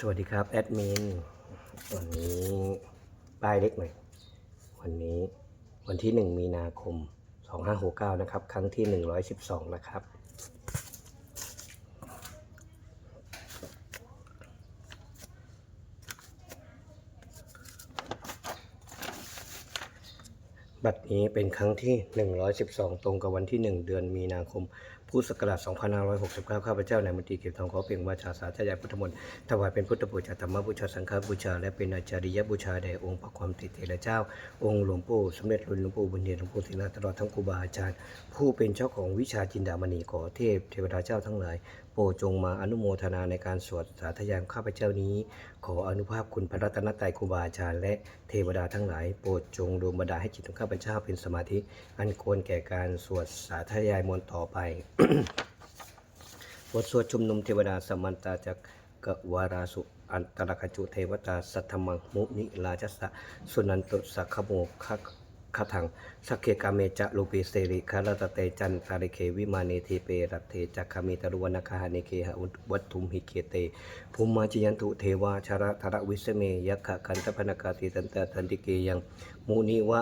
สวัสดีครับแอดมินวันนี้ป้ายเล็กหน่อยวันนี้วันที่ 1 มีนาคม 2569 นะครับ ครั้งที่ 112 นะครับ บัดนี้เป็นครั้งที่ 112 ตรงกับวันที่ 1 เดือนมีนาคม พุทธศักราช2569 ข้าพเจ้านายมนตรีเก็บทองขอเพียงวาจาสาธยายพุทธมนต์ถวายเป็นพุทธบูชาธรรมบูชาสังฆบูชา และเป็นอาจาริยบูชาแด่องค์พระความติเถระเจ้า องค์หลวงปู่สมเด็จหลวงปู่บุญเดชหลวงปู่ศิลาตลอดทั้งครูบาอาจารย์ ผู้เป็นเจ้าของวิชาจินดามณีขอเทพเทวดาเจ้าทั้งหลายโปรดจงมาอนุโมทนาในการสวดสาธยายข้าพเจ้านี้ ขออนุภาพคุณพระรัตนตรัยครูบาอาจารย์และเทวดาทั้งหลายโปรดจงดลบันดาให้จิตของข้าพเจ้าเป็นสมาธิ อันควรแก่การสวดสาธยายมนต์ต่อไปบทสวดชุมนุมเทวดาสมันตาจักกวาราสุอันตรคจุเทวตาสัทธมังมุนิลาจัสสะสุนันตุสักขโมคะคทังสักเคกาเมจะลูปิเสริคาราตเตจันตาริเควิมาเนทีเปรัตเทจักขมิตรุวนาคาหานิเคหวัตถุมหิเคเตภูมิมาจยันตุเทวาชาระธรวิสเมยักขะกันตพนากาติตันตทันติเกยังมุนิวะ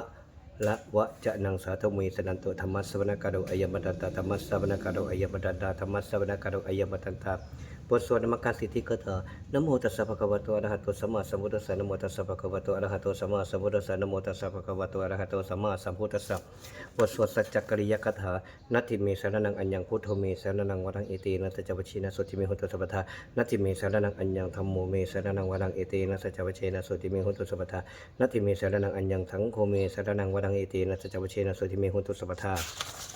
ละวะจะนังสาธมุยสนันตุธรรมสสวนกาโดอายมัตตาธรรมสสวนกาโดอายมัตตาธรรมสสวนกาโดอายมัตตา บทสวดนมัสการสิทธิกถานโมตัสสะภะคะวะโตอะระหะโตสัมมาสัมพุทธัสสะนโมตัสสะภะคะวะโตอะระหะโตสัมมาสัมพุทธัสสะนโมตัสสะภะคะวะโตอะระหะโตสัมมาสัมพุทธัสสะบทสวดสัจจกริยคาถานัตถิเมสารนังอัญญังพุทโธเมสารนังวรังเอเตนะสัจจวชินะสุติเมหุตุสัพพทานัตถิเมสารนังอัญญังธัมโมเมสารนังวรังเอเตนะสัจจวชินะสุติเมหุตุสัพพทานัตถิเมสารนังอัญญังสังโฆเมสารนังวรังเอเตนะสัจจวชินะสุติเมหุตุสัพพทา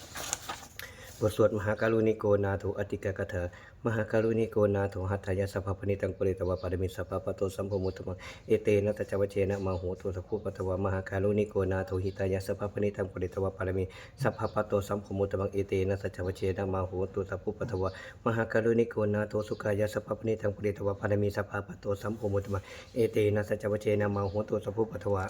บทสวดมหาการุณิโกนาโถอติกกถามหาการุณิโกนาโถหัตถยสัพพพนิตังปริตวะปารมิสัพพปโตสัมภมุตมังเอเตนะตจวเชนะมโหตุสัพพุปตวะมหาการุณิโกนาโถหิตายสัพพพนิตังปริตวะปารมิสัพพปโตสัมภมุตมังเอเตนะตจวเชนะมโหตุสัพพุปตวะมหาการุณิโกนาโถสุขายสัพพพนิตังปริตวะปารมิสัพพปโตสัมภมุตมังเอเตนะตจวเชนะมโหตุสัพพุปตวะ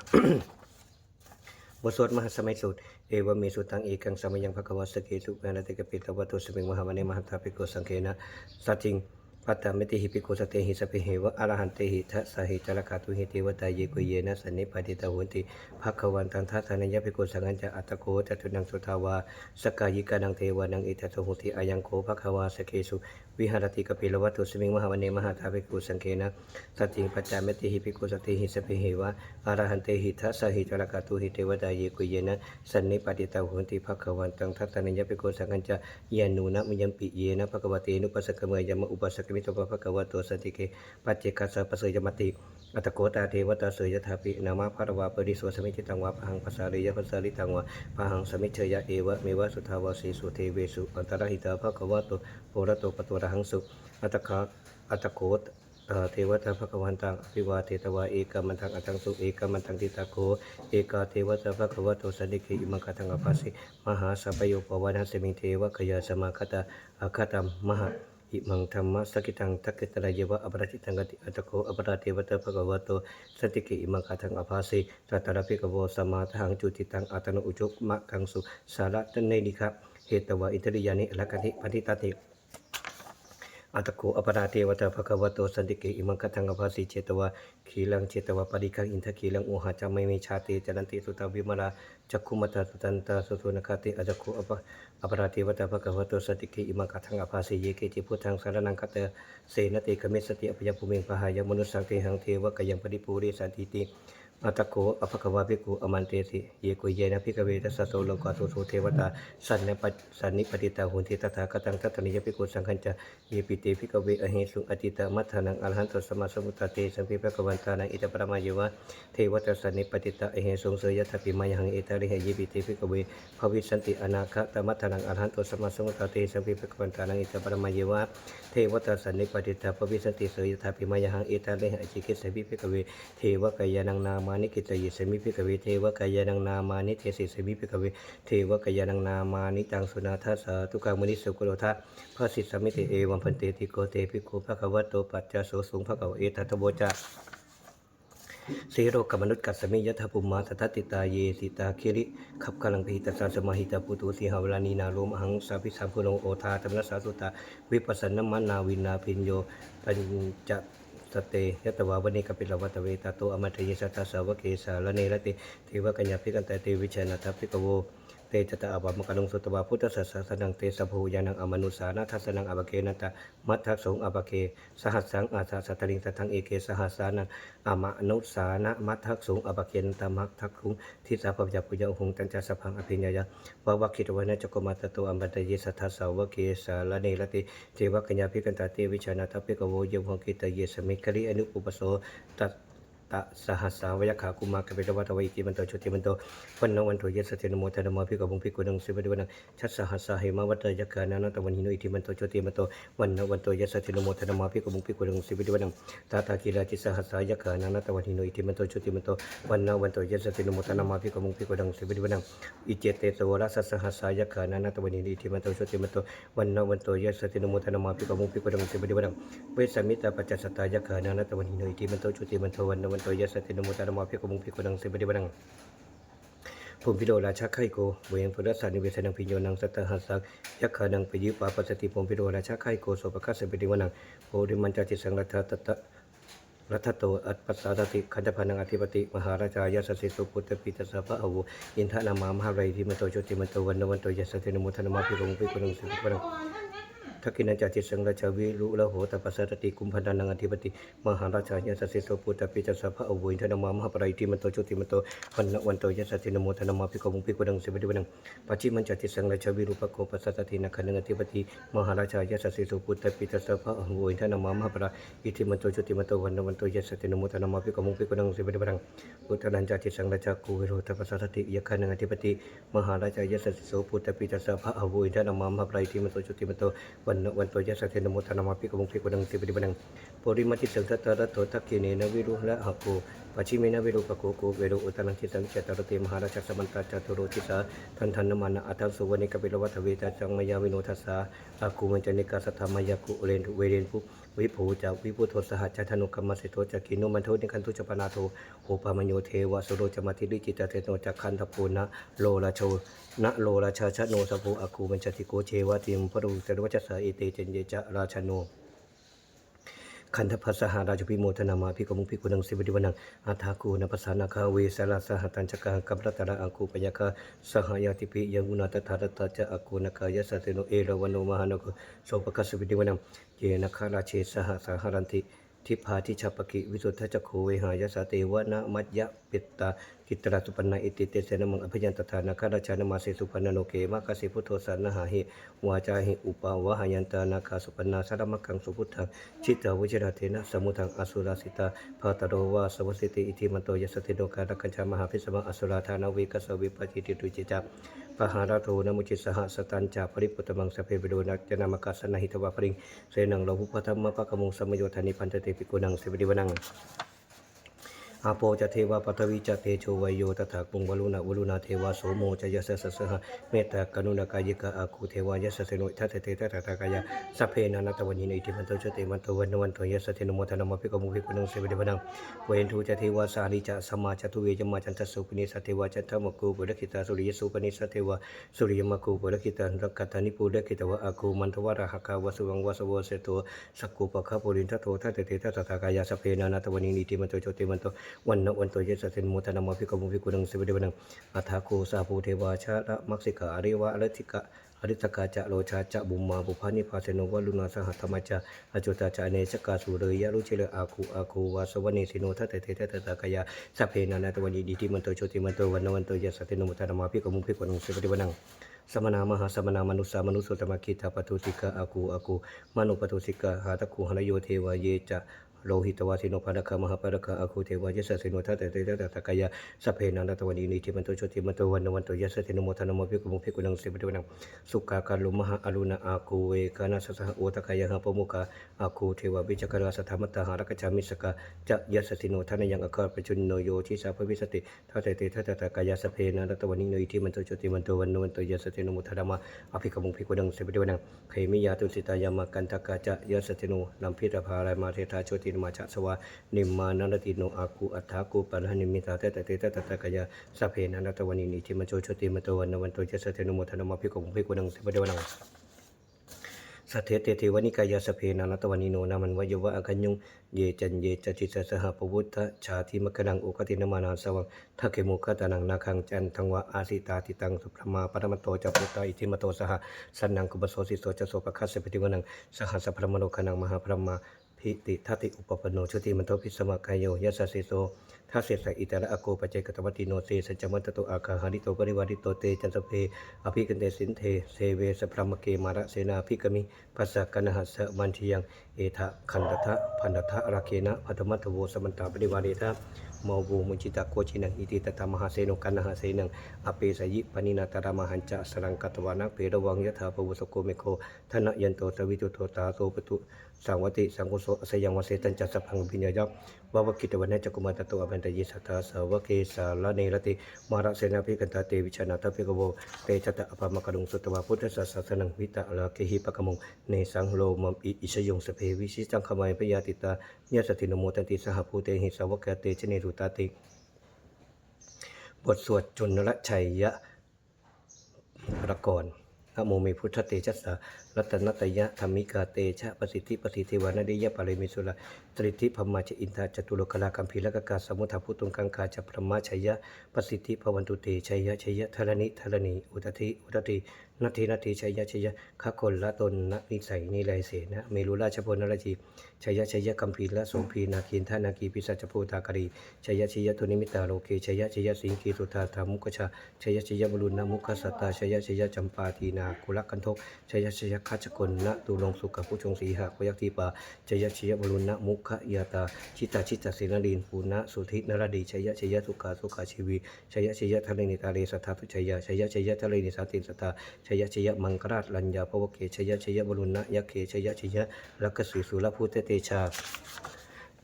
บทสวดมหาสมัยสูตร เอวเมสุตังเอกังสมัยยังภควสเกสุเมนะเตกปิตวัตุสมิงมหาวันเนมหันตาปิโกสังเคนะสัจจิง ปัตตมิติหิปิโกสเตหิสเปเหวะอรหันเตหิทัสสหิจรคาตุหิเทวตายเยกุเยนะสันนิปติตาหุนติภควันตันทัสสะนัญญปิโกสังัญจะอัตโกจตุนังสุทาวาสกายิกานังเทวานังอิทัสหุติอายังโกภควาสเกสุวิหารติกปิลวัตุสมิงมหาวเนมหาตาปิโกสังเคนะสัจจิปัจจามิติหิปิโกสเตหิสเปเหวะอรหันเตหิทัสสหิจรคาตุหิเทวตายเยกุเยนะสันนิปติตาหุนติภควันตังทัสสะนัญญปิโกสังัญจะยานุนะมยัมปิเยนะภควเตนุปัสสกเมยมะอุปัสสะกมิโตปะภควโตสติเกปัจเจกัสสะปะเสยมติอัตโกตาเทวตาเสยยถาปินามาภรวาปริสวสมิจิตังวาปะหังภาษาริยภาษาริตังวาปะหังสมิเชยะเอวะเมวะสุทาวาสีสุเทเวสุอันตรหิตาภควโตโพระโตปะตัวระหังสุอัตคาอัตโกตเทวตาภควันตังอภิวาเทตวาเอกามันทังอัตังสุเอกามันทังทิตาโคเอกาเทวตาภควโตสันติเกอิมังคตังอภัสสิมหาสัพโยปวานัสมิงเทวะขยาสมาคตาอคตัมมหา อิมังธรรมะสกิตังทักกิตระเยวะอปราชิตังกติอัตโคอปราเทวตาภควโตสันติกิอิมังคตังอภัสสิตัตระภิกโวสมาทังจุติตังอัตโนอุจุกมะกังสุสาระตเนนิคะเหตวะอิตริยานิอลกันติปฏิตติ อัตโกอปราเทวตาภควโตสันติเกอิมังคทังอภาสีเจตวะขีลังเจตวะปริคังอินทขีลังโอหะจาไม่มีชาติจันติสุตาวิมลาจักขุมตาตุตันตาสุตุนคติอจักขุอปอปราเทวตาภควโตสันติเกอิมังคทังอภาสีเยเกจิพุทธังสารนังคตเสนติกเมสติอภยภูมิงพหายมนุสสังเทหังเทวะกยังปริปูริสันติติ อัตตโกอภควาภิกขุอมันเตสิเยกุเยนะภิกขเวทัสสโตโลกาโตโสเทวตาสันนปสันนิปติตาหุนติตถาคตังทัตตนิยภิกขุสังฆัญจะเยปิเตภิกขเวอหิสุงอติตามัทธนังอรหันตสมาสัมพุทเตสัมภิภควันตานังอิตปรมายวะเทวตาสันนิปติตาเอหิสงเสยทัพิมายังเอตาริหเยปิเตภิกขเวภวิสันติอนาคตมัทธนังอรหันตสมาสัมพุทเตสัมภิภควันตานังอิตปรมายวะเทเทวตาสันนิปติตาภวิสติสยทาพพิมายังเอตาริหจิกิสมิภิกขเวเทวกายานังนามานิกิตยิสมิภิกขเวเทวกายานังนามานิเทสิสมิภิกขเวเทวกายานังนามานิตังสุนาทัสสะทุกขามุนิสุกุโลทะพระสิทธสมิติเอวัมพันเตติโกเตภิกขุภควโตปัจจโสสุงภควเอตัตโบจา สีโรกมนุษย์กัสมิยถาภูมาสัทติตาเยสิตาคิริขับกลังพิตาสาสมาหิตาปุตุสีหาวลานีนาโลมหังสาพิสัมพุโลโอทาธรรมนัสสาสุตาวิปัสสนมันาวินาพิญโยปัญจสเตยตวาวนิกปิลวัตเวตาโตอมัตยิสัตตสาวกเกสาลเนรติเทวกัญญาภิกันตติวิชนาทัพพิกโว เตจตะอาบามกนุงสุตวาพุทธสัสสนังเตสภูยานังอมนุสานาทัสนังอบเกนันตะมัทธสงอบเกสหัสสังอาสาสัตตลิงสัทังเอเกสหัสานังอมนุสานะมัทธสงอบเกนันตะมัทธคุงทิสาปปยปุยหงตัญจสัพพังอภิญญาวะวะคิตวะนะจกมัตโตอัมบัตเยสัทธสาวเกสาลเนรติเทวกัญญาภิกันตาเตวิชานาทัพพิกโวยวหงกิตเยสมิคริอนุปุปโสตัส ตะสหัสสาวยักขากุมารกเปตวัตวัยกิมันโตชุติมันโตวันนวันโตยสเตนโมทนโมพิกบุงพิกุนังสิบดิวันังชัสสหัสสาเหมาวัตยกานานาตวันหิโนอิติมันโตชุติมันโตวันนวันโตยสเตนโมทนโมพิกบุงพิกุนังสิบดิวันังตาตากิราจิสหัสสายักขานานาตวันหิโนอิติมันโตชุติมันโตวันนวันโตยสเตนโมทนโมพิกบุงพิกุนังสิบดิวันังอิเจเตสวรัสสหัสสายักขานานาตวันหิโนอิติมันโตชุติมันโตวันนวันโตยสเตนโมทนโมพิกบุงพิกุนังสิบดิวันังเวสมิตาปัจจสตายักขานานาตวันหิโนอิติมันโตชุติมันโตวันนวันโตเยสเตนโมตารมาเพียกมุงพิกุนังเสบดิบังภูมิพิโดราชาไข่โกเวียงพุทธศานิเวศนังพิโยนังสัตตหัสสักยักขานังปิยิปาปัสสติภูมิพิโดราชาไข่โกโสปคัสเสบดิวันังโพธิมันจติสังรัตตะรัตโตอัตปัสสาติขันธพานังอธิปติ มหาราชายาสสิสุพุทธปิตสสะพะอวุอินทนามามหาไรทิมโตโชติมันโตวันนวันโตยัสสตินมุทนมาพิโรงพิกุนังสิบวัง ทักกินันจาจิตสังราชาวิรุละโหตปัสสะติกุมพันธนังอธิปติมหาราชาญาสสิโสปุตตะปิจัสสะพะอวุอินามามหาปรายติมันโตจุติมันโตวันนวันโตยัสสตินโมทนามาภิกขุภิกขุดังเสิบดิวังปัจจิมันจาจิตสังราชาวิรุปโกปัสสะตินักขันังอธิปติมหาราชายาสสิโสปุตตะปิจัสสะพะอวุอินามามหาปรายติมันโตจุติมันโตวันนวันโตยัสสตินโมทนามาภิกขุภิกขุดังเสิบดิวังอุตนันจาจิตสังราชากุวิโรตปัสสะติยขันังอธิปติมหาราชายาสสิโสปุตตะปิจัสสะพะอวุอินามามหาปรายติมันโตจุติมันโตวันนวันโตยัสสเทนโมทนามาปิกมงพิกดังติปิบังปริมาจิสังทัตระโตทักกิเนนวิรุละหะโกปัจฉิเมนวิรุปะโกโกเวรุอุตนังจิตังเจตรติมหาราชสมันตาจตุโรจิสาทันทันนมานะอัตสุวรรณิกปิลวัตเวตาจังมยาวิโนทัสสะอากูมัญจนิกาสัทธามายากุเรนเวเรนภุ วิภูจาวิพุทโธสหจันทนุกรรมสิโทจักินุมันโทนิคันตุจปนาโทโหปามโยเทวะสุโรจมาติริจิตเตโนจักขันทปูนะโลราโชนะโลราชาชโนสภูอากูมัญชติโกเชวะติมพรุจรวัจสาอิเตเจนเยจะราชโน ขันธพัสหาราชพิโมทนามาพิกมุพิกุนังสิบดิวันังอาทากูนปัสานาคาเวสาลาสหตัญจกากับรัตระอังคูปยคาสหายาติปิยังุนาตถาตตาจะอากูนกายสัตโนเอราวันโนมหานกโสปกัสสิบดิวันังเยนคาราเชสหสหรันติ ทิพาทิชาปกิวิสุทธจักโขเวหายสาเตวนะมัจยะปิตตากิตราสุปันาอิติเตเสนมังอภิยันตถานาคาราชานมาเสสุปันโนเกมากสิพุทโธสานหาหิวาจาหิอุปาวะหายันตานาคาสุปันาสารมังคังสุพุทธังชิตาวิจราเทนะสมุทังอสุราสิตาภาตโรวาสวัสติอิทิมันโตยสติโนกาลกัญจามหาพิสมังอสุราธานาวิกัสวิปัจิติตุจิจัป ปหาราโทนมุจิสหสตันจาปริปุตตมังสเพเบโดนักจนามกัสสนหิตวะปริงเสนังโลภุพธรรมปะกมุงสมโยธานิพันธเตปิกุนังเสวดีวนัง อาโปจะเทวาปัทวีจะเตโชวายโยตถาคุงวลุณวลุณาเทวาโสโมจะยสสสหะเมตตากรุณกายิกาอาคูเทวายสสโนทัตเตทัตตากายาสัพเพนานาตวันินอิติมันโตชเตมันโตวันวันโตยสเทนโมทนามภิกมุภิกุนังเสวเดวนังเวนทูจะเทวาสาลิจะสมาจตุเวจมาจันทสุปนิสัตเทวาจันทมกูปุรคิตาสุริยสุปนิสัตเทวาสุริยมกูปุรคิตารักขตานิปุรคิตวะอาคูมันทวาราหกาวสุวังวสวเสโตสักกุปะคาปุรินทโตทัตเตทัตตากายาสัพเพนานาตวันินอิติมันโตชเตมันโตวันนวันโตยสตินมุตนามาภิกขุภิกขุนังสิบเดวนังอัฐาโกสาภูเทวาชาละมักสิกาอริวะอรติกะอริตกาจะโลชาจะบุมมาบุพานิพาเสโนวลุนาสหัตมจาอจุตาจาเนชกาสุเรยะรุจิเลอาคูอาคูวาสวนีสิโนทัตเตเตทัตตากายาสัพเพนานาตวันดีติมันโตโชติมันโตวันนวันโตยสตินมุตนามาภิกขุภิกขุนังสิบเดวนังสมนามหาสมนามนุสามนุสุตมะคิตาปทุสิกาอากูอากูมนุปทุสิกาหาตะคูหนโยเทวเยจะ โลหิตวาสิโนภารคามหาภารคาอาคูเทวายสสิโนทัตเตเตตตะกายาสัพเพนันตะวันีนิจิมันโตชติมันโตวันวันโตยสตินโมทนโมภิกขุภิกขุนังสิบเดวนังสุขากาลุมหาอรุณอาคูเวกานาสสหโอตะกายาหาปมุกาอาคูเทววิจกราสธรรมตหารกจามิสกาจะยสสิโนทานยังอาคาปจุนโนโยทิสาภวิสติทัตเตเตตตะกายาสัพเพนันตะวันีนิจิมันโตชติมันโตวันวันโตยสตินโมทนมาอภิกขุภิกขุนังสิบเดวนังเขมิยาตุสิตายามากันตะกาจะยสติโนลัมพิตภารายมาเทธาโชตินมาชะสวานิมมานนติโนอากูอัฏฐากูปัลหนิมิตาเตตเตตตตะกายาสัพเพนันตวันินิทิมโจชติมตวันนวันโตเจสเทนุโมทนามาภิกขุภิกขุนังสิบเดวนังสัทเทเตเทวนิกายาสเพนานัตวานิโนนามันวายวะอคัญยุงเยจันเยจจิตสหปวุฒะชาติมกนังโอกตินมานาสวังทักเกมุขตานังนาคังจันทังวะอาสิตาติตังสุพรมาปรมโตจัปุตตาอิทิมโตสหสันนังกุบโสสิโสจโสปคัสสะปฏิวนังสหสสะพรมโนคนังมหาพรหมา พิติทัติอุปปโนชุติมันโตพิสมกายโยยัสสะสิโสทัสเสสอิตระอโกปจเจกตวัติโนเตสัจจมัตโตอาคาหานิโตปริวาริโตเตจันสเพอภิกันเตสินเทเสเวสพรมเกมาระเสนาภิกมิปัสสะกนหัสสะมันทิยังเอทะคันตทะพันตทะระเคนะพัทมัตโวสมันตาปริวาริทะ โมบูมุจิตะโกชินังอิติตตามหาเสนุกันหาเสนังอเปสยิปนินาตระมหันจะสรังกัตวานักเปรวังยะถาปวุสโกเมโคธนะยันโตสวิตุโตตาโตปตุสังวติสังกุโสอสยังวเสตัญจัสสะพังพิญญยักวาวกิตวันเนจักุมาตโตอเบนตยิสัทธาสาวเกสาลเนรติมาระเสนาภิกันตาเตวิชนาตภิกโวเตจตะอภามกดุงสุตวาพุทธศาสสนังวิตะลาเคหิปะกมงเนสังโลมัมอิอิชยงสเพวิชิจังขมายพยาติตาเนสตินโมตันติสหภูเตหิสาวกเตชเนรุตาติ บทสวดจุลละชัยยะประกรณ์นะโมมีพุทธเตชัสสะรัตนตยะธรรมิกาเตชะประสิทธิประสิทธิวานาดิยะปะเรมิสุระตริทิพมมาชอินทาจตุโลกลาคัมภีรกกาสมุทาพุตุงกังคาจะพระมาชัยยะประสิทธิภวันตุเตชัยยะชัยยะธรณิธรณีอุตติอุตตินาทีนาทีชัยยะชัยยะขะคนละตนนนิสัยนิไรเสนะเมรุราชพลนรจีชัยยะชัยยะกัมภีละโสพีนาคีนทานาคีปิสัจโพธากรีชัยยะชัยยะตุนิมิตาโลเกชัยยะชัยยะสิงคีตุธาธามุกชาชัยยะชัยยะบรุณนะมุขสัตตาชัยยะชัยยะจำปาทีนาคุลกันทกชัยยะชัยยะคัจกลนะตุลงสุขผู้ชงสีหะพยักทีปาชัยชยบรุณนะมุขยาตาชิตาชิตาศินลินปูนะสุธินรดีชัยยะชัยสุขาสุขาชีวีชัยยะชัยทะเลนิตาเลสัทธาทุชยชยชยทะเลนิสาตินสัตตาชัยยะชัยมังกราชลัญญาภวเกชัยยะชัยบรุณนะยะเคชยชยลักษสุสุรพุทธเตชา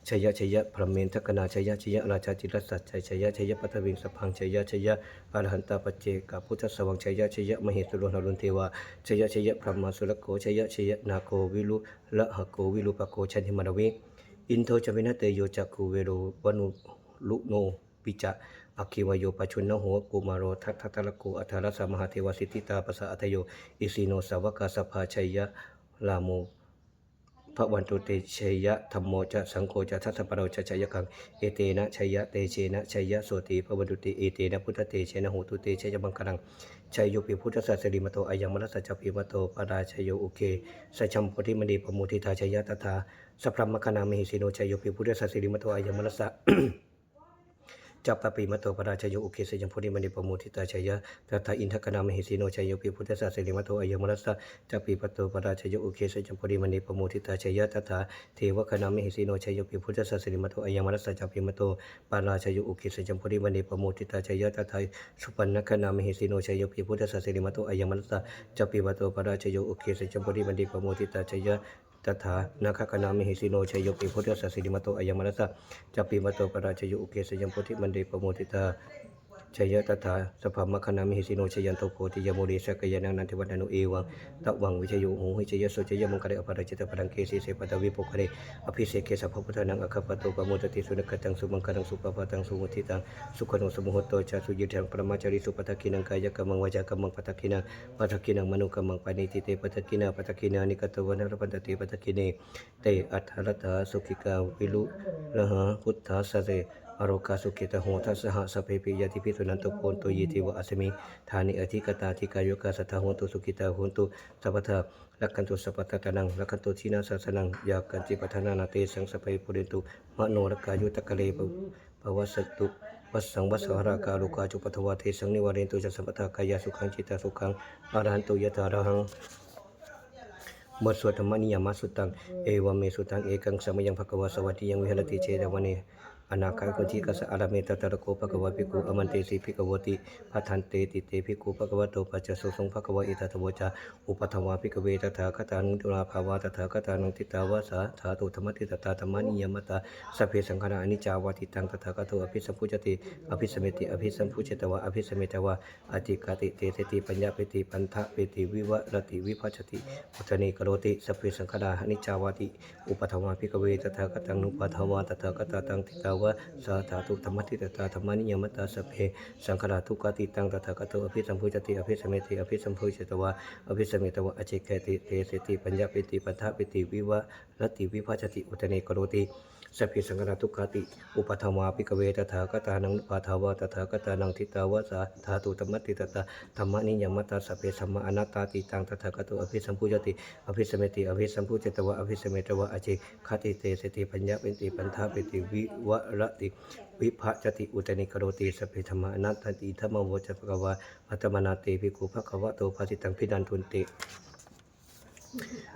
ชยยะชยยะพระเมนทกนาชยยะชยยะราชาจิรสัจชัยชยยะชยยะปัทวิงสพังชยยะชยยะอรหันตปัจเจกพุทธสวังชยยะชยยะมเหสุรนรุนเทวาชยยะชยยะพระมาสุรโกชยยะชยยะนาโกวิลุละหะโกวิลุปโกชันธิมารวิอินโทจวินะเตโยจักคูเวโรวนุลุโนปิจะอคิวโยปชุนนโหกุมารโรทัตทัตตะโกอัทารสมหาเทวสิทธิตาปสะอัตโยอิสีโนสาวกาสภาชัยยะลาโม พระวันตุเตชัยยะธรรมโมจะสังโฆจะทัศปะโรจะชัยกังเอเตนะชัยยะเตเชนะชัยยะโสติพระวันตุเตเอเตนะพุทธเตเชนะโหตุเตชัยบังกลังชัยโยปิพุทธสัสสิริมโตอายังมรัสสะจปิมโตปาราชัยโยอุเคสัจฉัมโพธิมณีปมุทิตาชัยยะตถาสัพพะมคณามิหิสิโนชัยโยปิพุทธสัสสิริมโตอายังมรัส จัปปปิมโตปราชโยอุเคสยังพุทธิมณีปมุทิตาชัยยะตถาอินทกนามหิสิโนชัยโยปิพุทธสัสสิริมโตอายมรัสสะจัปปิปโตปราชโยอุเคสยังพุทธิมณีปมุทิตาชัยยะตถาเทวคณามหิสิโนชัยโยปิพุทธสัสสิริมโตอายมรัสสะจัปปิมโตปราชโยอุเคสยังพุทธิมณีปมุทิตาชัยยะตถาสุปันนคณามหิสิโนชัยโยปิพุทธสัสสิริมโตอายมรัสสะจัปปิปโตปราชโยอุเคสยังพุทธิมณีปมุทิตาชัยยะ ตถานาคกนามิหิสิโนชัยโยปิพุทธสัสสิริมโตอายังมนัสสะจัปปิมโตปราชโยอุเกสยังโพธิมันเดปโมติตา ชัยยะตถาสภามคณามิหิสิโนชยันโตโพธิยโมเดสกยานังนันทิวัฒนุเอวังตะวังวิชยโหหิชยโสชยมังคะเรอภรจิตปังเกสีเสปตวิปุคะเรอภิเสกเกสัพพุทธนังอคปโตปโมตติสุนกตังสุมังคังสุปปะตังสุมุทิตังสุขโนสมุหโตชาสุยิทังปรมาจาริสุปตกินังกายกรรมังวาจากมังปตกินังปัตกินังมนุกรรมังปานิติเตปตกินาปตกินานิกตวนะรปันตติปตกิเนเตอัฏฐรตาสุขิกาวิลุละหะพุทธาสเร อโรกาสุขิตโหทัสสหสเพปิยติพิสุนันตุโกนตุยิติวะอัสมิธานิอธิกตาธิกายกาสัทธาโหตุสุขิตาโหตุสัพพทาลักขันตุสัพพทตานังลักขันตุชีนาสัสนังยากันจิปัฏฐานานาเตสังสเพปุเรตุมโนรกายุตกะเลปภวสตุวัสสังวัสสหรากาลุกาจุปัทวาเทสังนิวาเรนตุจัสสัพพทากายาสุขังจิตาสุขังอรหันตุยะถาระหังบทสวดธรรมนิยามสุตัง เอวเมสุตัง เอกังสมยังภควาสวัสดิยังวิหรติเจตวเน อนาคาโกจิกัสสะอาราเมตตะระโกภควะภิกขุอมันเตสิภิกขวติพัทันเตติเตภิกขุภควะโตปัจจสุสงภควะอิทัตถวจาอุปทวาภิกขเวตถาคตานุตุลาภาวะตถาคตานุติตาวาสาสาตุธรรมติตตาธรรมนิยมตาสัพเพสังขาราอนิจจาวาติตังตถาคตโตอภิสัมพุจติอภิสเมติอภิสัมพุจตวะอภิสเมตวะอติกาติเตเตติปัญญาเปติปันทะเปติวิวะรติวิภัชชติอุทนีกโรติสัพเพสังขาราอนิจจาวาติอุปทวาภิกขเวตถาคตังนุปทวาตถาคตาตังติตาวะสาธาตุธรรมทิตตาธรรมนิยมตตาสเพสังขารทุกขติตังตถาคตอภิสัมพุจติอภิสมเมติอภิสัมพุจตวะอภิสมเมตวะอจิเกติเตสติปัญญาปิติปัฏฐาปิติวิวะรติวิภัชติอุตเนกโรติ สัพพิสังฆนาทุกขติ อุปธรรมาปิกเวตถาคตานังปาทาวะตถาคตานังทิตาวะสาธาตุธรรมติตตาธรรมนิยมตาสัพเพสัมมาอนัตตาติตังตถาคตโตอภิสัมพุจติอภิสมเมติอภิสัมพุจตวะอภิสมเมตวะอจิคติเตสติปัญญาปิติปัฏฐาปิติวิวะรติวิภะจติอุตนิกโรติสพเพธรรมานัตติธรรมโวจภควาอัตมนาเตภิกขุภควะโตภาสิตังพิดันทุนติ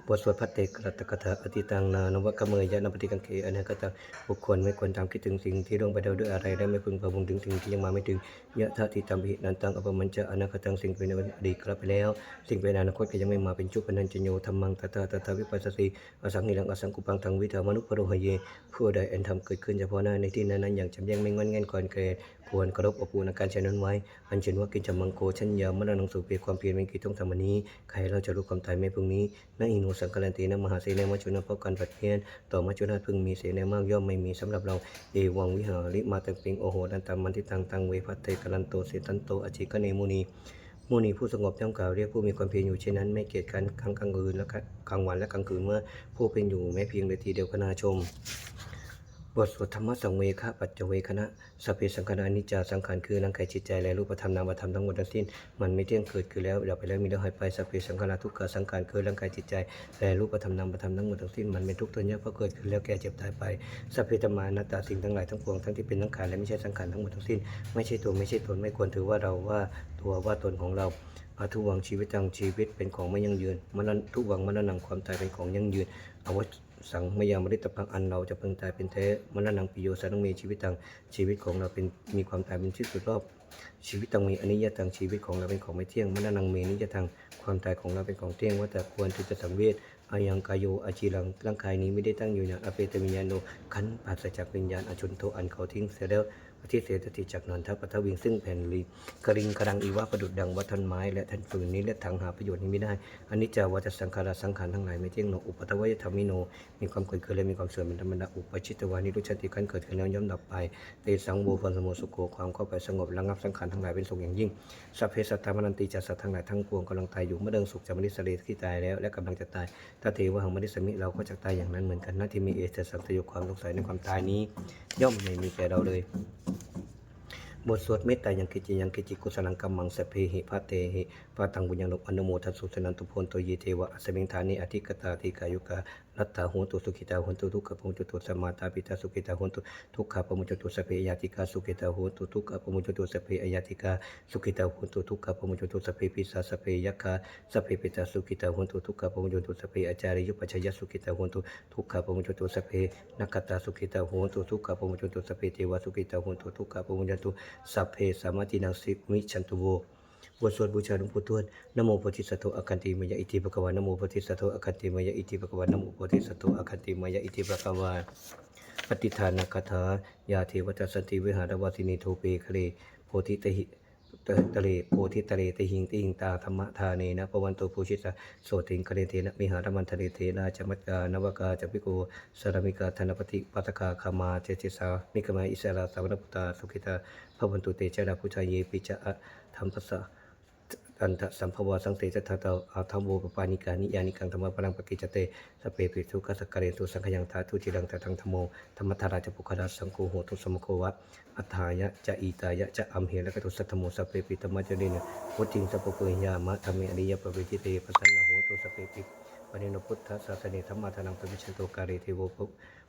บทสวดพัตเตกรัตกถาอติตังนานวกเมยยะนปฏิกังเขอเนกตังบุคคลไม่ควรตามคิดถึงสิ่งที่ล่วงไปแล้วด้วยอะไรและไม่พึงประวงถึงสิ่งที่ยังมาไม่ถึงยะทะทิตัมหินันตังอปมัญจะอนาคตังสิ่งเป็นอดีตกลับไปแล้ว สิ่งเป็นอนาคตก็ยังไม่มาเป็นชุปนันจโยธรรมังตถาตถาวิปัสสติอสังหิรังอสังกุปังทังวิธามนุปโรหเยผู้ใดอันทำเกิดขึ้นเฉพาะหน้าในที่นั้นนั้นอย่างจำแยกไม่งอนแง่นก่อนเกิดควรเคารพอบอุ่นการเช่นนั้นไว้ อันเช่นว่ากินจมังโกชัญญามรณังสุเปียความเพียรเป็นกิจต้องทำวันนี้ ใครเราจะรู้ความตายไม่พรุ่งนี้นอิโนสังกัลันตีนมหาเสนมัจจุนาพการผัดเพียนต่อมัจจุนาพึงมีเสนมากย่อมไม่มีสำหรับเราเอวังวิหาริมาตังปิงโอโหดันตัมมันทิตังตังเวพัตเตกลันโตเสตันโตอจิกเนมุนีมุนีผู้สงบย่อมกล่าวเรียกผู้มีความเพียรอยู่เช่นนั้นไม่เกียจกันกลางกลางคืนและกลางวันและกลางคืนเมื่อผู้เป็นอยู่แม้เพียงเลยทีเดียวพนาชม บทสวดธรรมะสังเวคะปัจจเวคณะสัพเพสังขารนิจจาสังขารคือร่างกายจิตใจและรูปธรรมนามธรรมทั้งหมดทั้งสิ้นมันไม่เที่ยงเกิดคือแล้วดับไปแล้วมีแล้วหายไปสัพเพสังขารทุกขสังขารคือร่างกายจิตใจและรูปธรรมนามธรรมทั้งหมดทั้งสิ้นมันเป็นทุกข์ทนยากเพราะเกิดขึ้นแล้วแก่เจ็บตายไปสัพเพธรรมานัตตาสิ่งทั้งหลายทั้งปวงทั้งที่เป็นสังขารและไม่ใช่สังขารทั้งหมดทั้งสิ้นไม่ใช่ตัวไม่ใช่ตนไม่ควรถือว่าเราว่าตัวว่าตนของเรา อาทุวังชีวิตตังชีวิตเป็นของไม่ยั่งยืนมรณทุวังมรณังความตายเป็นของยั่งยืนอวสังมยามริตพังอันเราจะพึงตายเป็นแท้มรณังปิโยสานังมีชีวิตตังชีวิตของเราเป็นมีความตายเป็นที่สุดรอบ ชีวิตตังมีอนิจจตังชีวิตของเราเป็นของไม่เที่ยงมรณังมีนิจจตังความตายของเราเป็นของเที่ยงว่าแต่ควรที่จะสังเวชอายังกายโยอาชีรังร่างกายนี้ไม่ได้ตั้งอยู่อย่างอเปตวิญาโนขันปราจากวิญญาณอชุนโทอันเขาทิ้งเสียแล้ว อธิเสสติจากนนทปัทวิงซึ่งแผ่นลีกริงกรังอีวะประดุดดังวัฒนไม้ และทันฟืนนี้และทางหาประโยชน์นี้ไม่ได้อันนี้จะวัฏสังขารสังขารทั้งหลายไม่เที่ยงโนอุปทวยธรรมิโน มีความเกิดขึ้นและมีความเสื่อมเป็นธรรมดาอุปชิตวานิรุชติขันเกิดขึ้นแล้วย่อมดับไปเตสังโวฟันสมุสุโกความเข้าไปสงบระงับสังขารทั้งหลายเป็นสุขอย่างยิ่งสัพเพสัตตามนันติจัสสัตว์ทั้งหลายทั้งปวงกำลังตายอยู่เมื่อเดิงสุขจะมนิสเรที่ตายแล้วและกำลังจะตายถ้าเทวะหังมนิสมิเราก็จะตายอย่างนั้นเหมือนกันนะที่มีเอเสสังสยความสงสัยในความตายนี้ ย่อมไม่มีแก่เราเลยบทสวดเมตตายังกิจิยังกิจิกุสลังกัมมังสเพหิพระเตหิพระตังบุญยังนกอนุโมทัสสุสนันตุพนโตเยเทวะสมิงธานิอธิกตาธิกายุการัตตาหุนตุสุขิตาหุนตุทุกขปมุจตุสมาตาปิตาสุขิตาหุนตุทุกขปมุจตุสเพยาติกาสุขิตาหุนตุทุกขปมุจตุสเพอยาติกาสุขิตาหุนตุทุกขปมุจตุสเพปิสาสเพยัคาสเพปิตาสุขิตาหุนตุทุกขปมุจตุสเพอาจาริยุปัชยสุขิตาหุนตุทุกขปมุจตุสเพนักตาสุขิตาหุนตุทุกขปมุจตุสเพเทวสุขิตาหุนตุทุกขปมุจตุสเพสามาตินังสิมิชันตุโว บทสวดบูชาหลวงปู่ทวดนโมโพธิสัตว์โตอาคันติมายะอิติภะคะวานโมโพธิสัตว์โตอาคันติมายะอิติภะคะวานโมโพธิสัตว์โตอาคันติมายะอิติภะคะวาปฏิทานคาถายาเทวตสันติวิหารวาสินีโทเปคะเลโพธิตหิตตะเลโพธิตะเลตหิงติงตาธรรมทาเนนะปวันโตภูชิตาโสติงคะเลเทนะมิหารมันทะเลเทนะจมัจกานวกาจปิโกสารมิกาธนปฏิปัตกาคามาเจจิสามิกมาอิสราสาวรพุตาสุขิตาพระวันตุเตจาราพุชาเยปิจะธรรมปัสสะ อันทสัมภวสังเตจทัตตาอาธรรมโวปปานิกานิยานิกังธรรมะพลังปกิจเตสเปปิทุกขสกเรตุสังขยังทาทุจิรังตะทังธรรมโมธรรมทาราจปุคราสังโฆโหตุสมโควะอัฏฐายะจะอีตายะจะอัมเหระกตุสัทธโมสเปปิธรรมะเจริญวุติงสัพพุญญามะธรรมอริยปเวทิเตปัสสนะโหตุสเปปิปณิโนพุทธศาสนิธรรมะทานังปวิชโตการิเทโวภ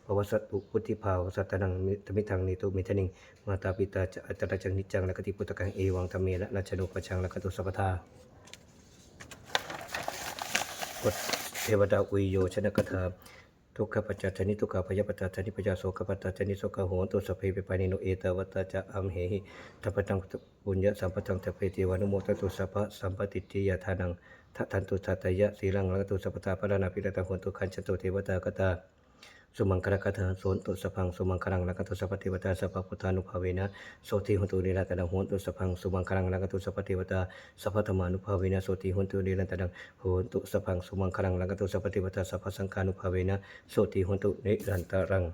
ภวสัตตุพุทธิภาวสัตตนังมิตมิทังนิตุมิทนิง มาตาปิตาจะอัตตะจังนิจังและกติพุทธกังเอวังธรรมเมระนัจจโนปชังและกตุสัพพทากฎเทวดาอุยโยชนะกถาทุกขปัจจชนิทุกขพยปัจจชนิพยาโสกปัจจชนิโสกโหตุสพเพปปานิโนเอตวัตจะอัมเหหิทัพพังบุญญะสัมปทังตะเพเทวานุโมตตุสัพพะสัมปติติยาทานังทัทันตุทัตยะสีลังลังตุสัพพตาปรณาปิรตาโหตุขันชตุเทวตากตา สุมังคลกัตถาโสนตุสพังสุมังคลังลักตุสัพพเทวตาสัพพุทธานุภาเวนะโสติหุตุนิรันตังโหนตุสพังสุมังคลังลักตุสัพพเทวตาสัพพธรรมานุภาเวนะโสติหุตุนิรันตังโหนตุสพังสุมังคลังลักตุสัพพเทวตาสัพพสังฆานุภาเวนะโสติหุตุนิรันตรัง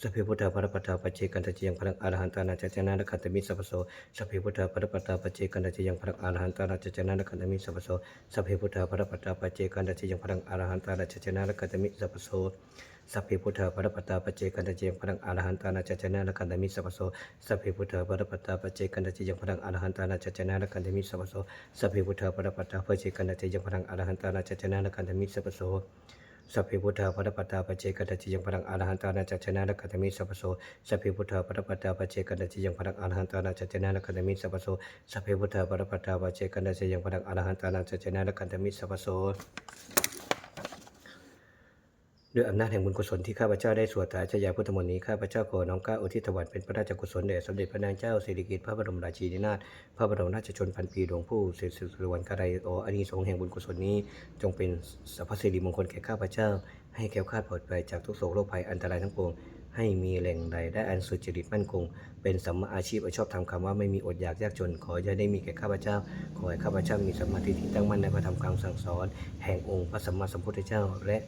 สัพเพพุทธาปรปัตตาปจเจกันตจียังพลังอรหันตานาจจนานะขันตมิสัพโสสัพเพพุทธาปรปัตตาปจเจกันตจียังพลังอรหันตานาจจนานะขันตมิสัพโสสัพเพพุทธาปรปัตตาปจเจกันตจียังพลังอรหันตานาจจนานะขันตมิสัพโส สัพเพพุทธาปรปัตตาปเจกันตเจียงพลังอรหันตานาจจนานะขันตมิสัพโสสัพเพพุทธาปรปัตตาปเจกันตเจียงพลังอรหันตานาจจนานะขันตมิสัพโสสัพเพพุทธาปรปัตตาปเจกันตเจียงพลังอรหันตานาจจนานะขันตมิสัพโสสัพพิพุทธาปรปัตตาปเจกัตจิยังพลังอรหันตานาจัจนาลกัตมิสัพโสสัพพิพุทธาปรปัตตาปเจกัตจิยังพลังอรหันตานาจัจนาลกัตมิสัพโสสัพพิพุทธาปรปัตตาปเจกัตจิยังพลังอรหันตานาจัจนาลกัตมิสัพโส ด้วยอำนาจแห่งบุญกุศลที่ข้าพเจ้าได้สวดถายชยาพุทธมนต์นี้ข้าพเจ้าขอน้อมก้าอุทิศถวายเป็นพระราชกุศลแด่สมเด็จพระนางเจ้าสิริกิติ์พระบรมราชินีนาถพระบรมราชชนพันปีหลวงผู้เสด็จสุรวันกไรโออานิสงส์แห่งบุญกุศลนี้ จงเป็นสัพพสิริมงคลแก่ข้าพเจ้า ให้แก้วคาดปลอดภัยจากทุกโศกโรคภัยอันตรายทั้งปวงให้มีแหล่งใดได้อันสุจริตมั่นคง เป็นสัมมาอาชีพอาชอบทำคำว่าไม่มีอดอยากยากจน ขอจะได้มีแก่ข้าพเจ้า ขอให้ข้าพเจ้ามีสมมาธิที่ตั้งมั่นในพระธรรมคำสั่งสอน แห่งองค์พระสัมมาสัมพุทธเจ้า และ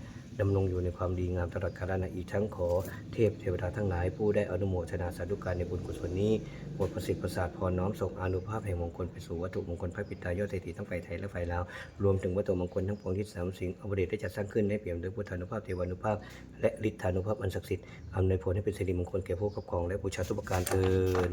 ดำรงอยู่ในความดีงามตลอดกาลนานอีกทั้งขอเทพเทวดาทั้งหลายผู้ได้อนุโมทนาสาธุการในบุญกุศลนี้โปรดประสิทธิ์ประสาทพรน้อมส่งอนุภาพแห่งมงคลไปสู่วัตถุมงคลพระปิตายอดเศรษฐีทั้งฝ่ายไทยและฝ่ายลาวรวมถึงวัตถุมงคลทั้งปวงที่สามสิ่งอวเดชได้จัดสร้างขึ้นให้เปี่ยมด้วยพุทธานุภาพเทวานุภาพ และฤทธานุภาพอันศักดิ์สิทธิ์อำนวยผลให้เป็นสิริมงคลแก่ผู้ครอบครองและบูชาทุกประการเทิน